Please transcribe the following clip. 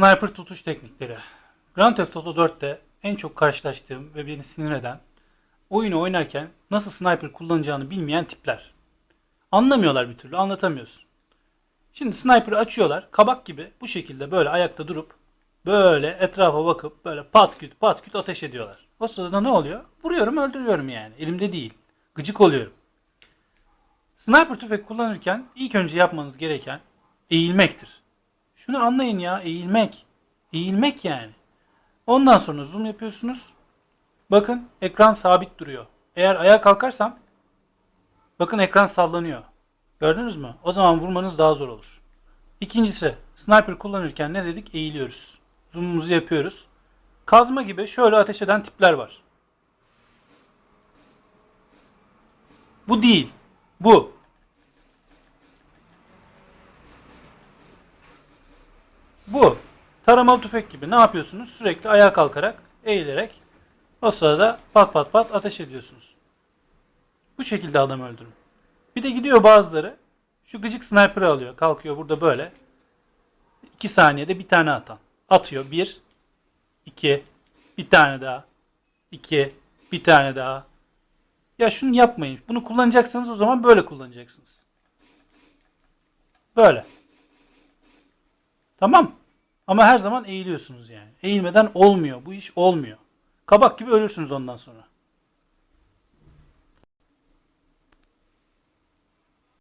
Sniper tutuş teknikleri. Grand Theft Auto 4'te en çok karşılaştığım ve beni sinir eden oyunu oynarken nasıl sniper kullanacağını bilmeyen tipler. Anlamıyorlar bir türlü, anlatamıyorsun. Şimdi sniper'ı açıyorlar, kabak gibi bu şekilde böyle ayakta durup böyle etrafa bakıp böyle pat küt pat küt ateş ediyorlar. O sırada ne oluyor? Vuruyorum öldürüyorum yani. Elimde değil. Gıcık oluyorum. Sniper tüfek kullanırken ilk önce yapmanız gereken eğilmektir. Şunu anlayın ya eğilmek. Eğilmek yani. Ondan sonra zoom yapıyorsunuz. Bakın ekran sabit duruyor. Eğer ayağa kalkarsam bakın ekran sallanıyor. Gördünüz mü? O zaman vurmanız daha zor olur. İkincisi sniper kullanırken ne dedik? Eğiliyoruz. Zoom'umuzu yapıyoruz. Kazma gibi şöyle ateş eden tipler var. Bu değil. Bu. Bu. Taramalı tüfek gibi ne yapıyorsunuz? Sürekli ayağa kalkarak, eğilerek o sırada pat pat pat ateş ediyorsunuz. Bu şekilde adam öldürün. Bir de gidiyor bazıları şu gıcık sniper'ı alıyor. Kalkıyor burada böyle. 2 saniyede bir tane atan. Atıyor. 1 2 bir tane daha. 2 bir tane daha. Ya şunu yapmayın. Bunu kullanacaksanız o zaman böyle kullanacaksınız. Böyle. Tamam. Ama her zaman eğiliyorsunuz yani. Eğilmeden olmuyor. Bu iş olmuyor. Kabak gibi ölürsünüz ondan sonra.